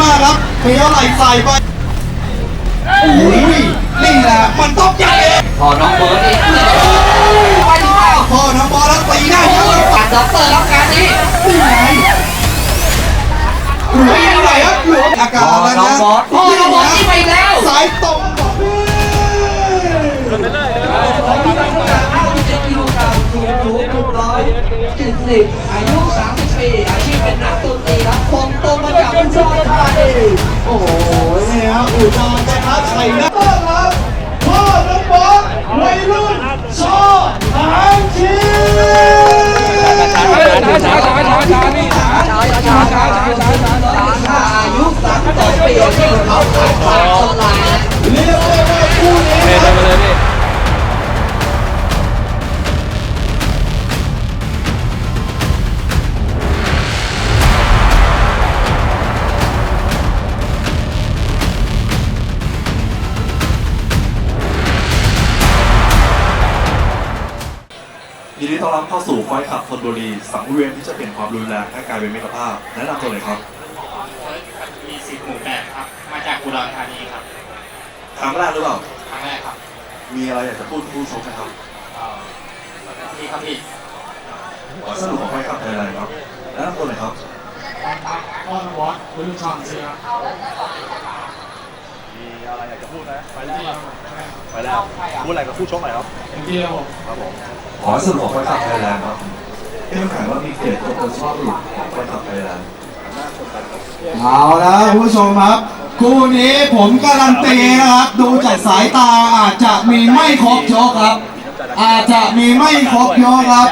มากครับมีเท่าไหร่ใส่ไปโอ้ยนี่แหละมันต้องใหญ่เองพอน้องเบิร์ดนี่ไปหรือเปล่าพอน้องบอลแล้วตีหน้าเยอะเลยปัดด็อกเตอร์รับการนี้นี่ไงหลวมอะไรครับหลวมอาพการอแล้วน้องนะบอสพอน้องบอสที่ไปแล้วสายตรง รุ่นชอบทางชีอายุสามสิบปีอาชีพเขาขายผ่านออนไลน์นะ ดีต้อนรับเข้าสู่ไฟท์ขับธนบุรี สังเวียนที่จะเปลี่ยนความรุนแรงให้กลายเป็นมิตรภาพแนะนำตัวเลยครับมีสิบหมู่แปดครับ มาจากอุดรธานีครับครั้งแรกหรือเปล่าครั้งแรกครับมีอะไรอยากจะพูดกับผู้ชมไหมครับเอ่อพี่ครับพี่สรุปของไฟท์ขับไทยแลนด์ครับแนะนำตัวเลยครับพ่อนวอสวิลุชอนซีครับมี อะไรอยากจะพูดไหมไปแล้วไปแล้วพูดอะไรกับคู่ชกหน่อยครับอย่างที่เราครับผมขอสรุปของไฟท์ขับไทยแลนด์ครับที่ต้องแข่งว่ามีเกียรติตัวตนชอบหลุดของไฟท์ขับไทยแลนด์เอาละคุณผู้ชมครับ คู่นี้ผมการันตีนะครับ ดูจากสายตาอาจจะมีไม่ครบยกครับ อาจจะมีไม่ครบยกครับ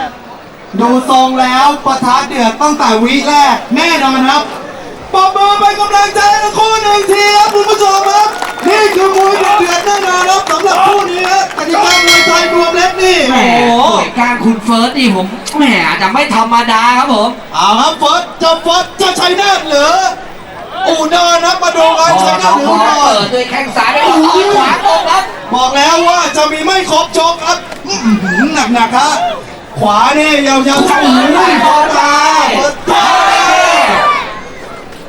ดูทรงแล้วประทัดเดือดตั้งแต่วิแรกแน่นอนครับปรบมือเป็นกำลังใจให้ทั้งคู่หนึ่งทีครับคุณผู้ชมครับ นี่คือมวยเดือดแน่นอนครับสำหรับคู่นี้ครับกติกามวยไทยรวมเล็กนี่แหมโอ้โหหน่วยการคุณเฟิร์สนี่ผมแหมอาจจะไม่ธรรมดาครับผมเอาครับเฟิร์สจะเฟิร์สจะชัยนาทหรืออูดอนนะมาดูกันพอชัยน้นาอทงหรืบอออูสดอนเปิดด้วยแข้งซ้ายแล้วก็ต่อยขวาตรงครับบอกแล้วว่าจะมีไม่ครบโจกครับอื้อหือหนักๆครับขวานี่ยาวๆโอ้ยพอตาเปิดตา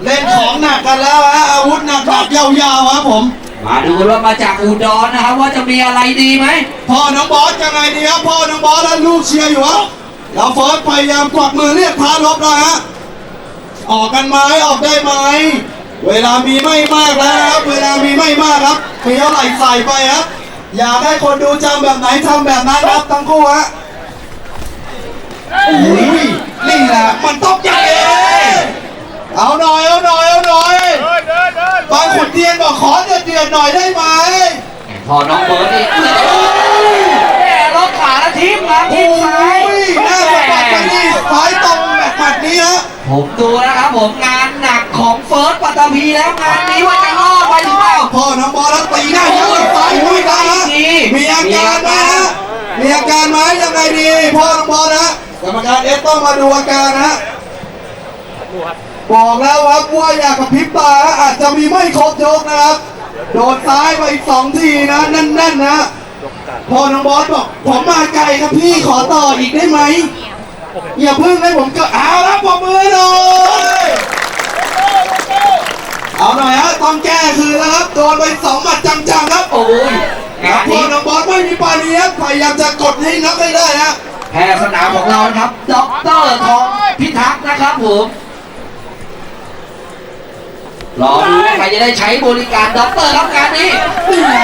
เล่นของหนักกันแล้วฮะอาวุธหนักๆยาวๆครับผม มาดูกันว่ามาจากอุดรนะครับ ว่าจะมีอะไรดีไหมพ่อน้องบอสยังไงดีครับพ่อน้องบอสและลูกเชียร์อยู่ครับแล้วเฟิร์สพยายามกวักมือเรียกพาลบนะฮะออกกันไหมออกได้ไหมเวลามีไม่มากแล้วนะครับเวลามีไม่มากครับมีเท่าไหร่ใส่ไปครับอยากให้คนดูจำแบบไหนทำแบบนั้นครับทั้งคู่ฮะโอ้ยนี่แหละมันต้องใหญ่เองเอาหน่อยเอาหน่อยเอาหน่อยบางขุนเทียน บอกขอเดือดเดือดๆหน่อยได้ไหมพอน้องเบิร์ดนี่แหมล็อกขาแล้วทิ่มครับทิ่มซ้ายโอ้ยหน้าสะบัดไปนี่ซ้ายตรงแบบหมัดนี้ฮะผมดูนะครับผมงานหนักของเฟิร์สปัตตภีแล้วงานนี้ว่าจะรอดไปหรือเปล่าพ่อน้องบอลแล้วตีหน้าเยอะซ้ายอุ้ยนะฮะดีมีอาการไหมฮะมีอาการไหมยังไงดีพ่อน้องบอลนะกรรมการเอสต้องมาดูอาการนะฮะบ บอกแล้วครับว่าอยากกับพริบตาอาจจะมีไม่ครบยกนะครับ โดนซ้ายไปอีกสองทีนะแน่นๆนะพอน้องบอสบอกผมมาไกลครับพี่ขอต่ออีกได้ไหมอย่าเพิ่งให้ผมก็เอาล้วปมมือหน่อยเอาหน่อยฮะต้องแก้คืนแล้วครับโดนไปสองหมัดจังๆครับโอ้ยงานพ่อนี้น้องบอสไม่มีปานีครับพยายามจะกดให้นับให้ได้นะแพทย์สนามของเราครับด็อกเตอร์ทองพิทักษ์นะครับผม รอดูว่าใครจะได้ใช้บริการด็อกเตอร์รับการนี้นี่ไง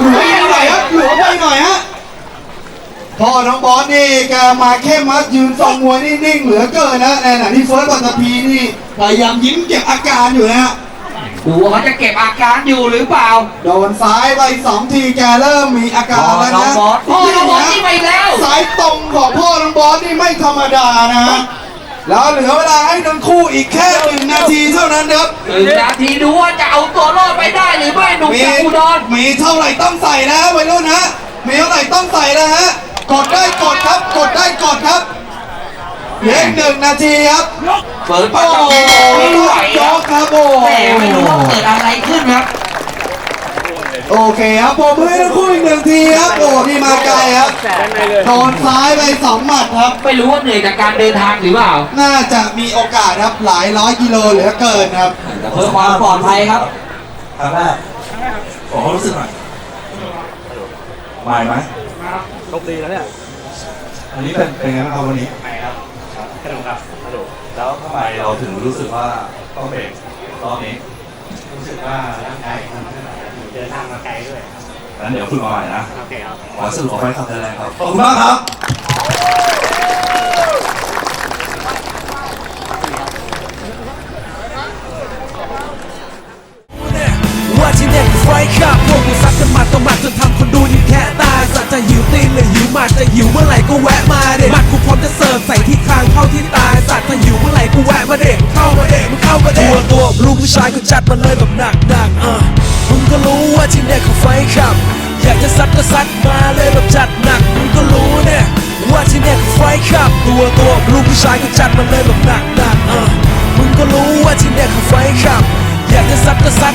หลวมไปหน่อยครับหลวมไปหน่อยฮะพ่อน้องบอสนี่แกมาเข้มมัดยืนทรงมวยนี่นิ่งเหลือเกินนะในขณะที่เฟิร์สปัตตพีนี่พยายามยิ้มเก็บอาการอยู่นะฮะดูว่าเขาจะเก็บอาการอยู่หรือเปล่า โดนซ้ายไปสองทีแกเริ่มมีอาพการอแล้วน้องนะบอสพ่อน้องบอสที่ไปแล้ว สายตรงของพ่อน้องบอสนี่ไม่ธรรมดานะฮะ แล้วเหลือเวลาให้ทั้งคู่อีกแค่หนึ่งนาทีเท่านั้นครับ หนึ่งนาทีดูว่าจะเอาตัวรอดไปได้หรือไม่หนุ่มมีจากอุดรมีเท่าไหร่ต้องใส่นะวัยรุ่นฮะมีเท่าไหร่ต้องใส่นะฮะกดได้กดครับ กดได้กดครับเหลืออีกหนึ่งนาทีครับเปิดปัโอ้ตโหตานีไม่ไหวยครักครับโอ้โห แต่ไม่รู้ว่าเกิดอะไรขึ้นครับ โอเคครับผมให้ทั้งคู่อีกหนึ่งทีครับโอ้นี่มาไกลครับโดนซ้ายไปสองหมัดครับ ไม่รู้ว่าเหนื่อยจากการเดินทางหรือเปล่า น่าจะมีโอกาสครับหลายร้อยกิโลเหลือเกินครับ เพื่อความปลอดภัยครับ ครั้งแรกขอความรู้สึกหน่อยมายไหมโชคดีนะเนี่ยอันนี้เป็นเป็นไงบ้างครับวันนี้ไม่ครับกระดูกครับกระโดดแล้วทำไมเราถึงรู้สึกว่าต้องเบรกรอบนี้ รู้สึกว่าร่างกายมันเดินทางมาไกลด้วยครับงั้นเดี๋ยวฝึกมาใหม่นะ โอเคครับ ขอสรุปขอไฟขับไทยแลนด์ครับ ขอบคุณมากครับ ว่าที่เนี่ยคือไฟขับพวกกูซัดกันหมัดต่อหมัดจนทำคนดูยิ้มแค่ตายสัตว์จะหิวตีนหรือหิวหมัดจะหิวเมื่อไหร่ก็แวะมาเด็หมัดกูพร้อมจะเสิร์ฟใส่ที่คางเข้าที่ตายสัตว์ถ้าหิวเมื่อไหร่กูแวะมาเด็เข้ามาเด็มึงเข้ามาเด็ตัวตัวลูกผู้ชายก็จัดมาเลยแบบหนักหนักๆเออมึง ก็รู้ว่าที่เนี่ยเขาไฟขับ อยากจะซัดก็ซัดมาเลยแบบจัดหนักมึงก็รู้เนี่ยว่าที่เนี่ยเขาไฟขับ ตัวตัวลูกผู้ชายก็จัดมาเลยแบบหนักหนักเออมึงก็รู้ว่าที่เนี่ยเขาไฟขับ อยากจะซัดก็ซัด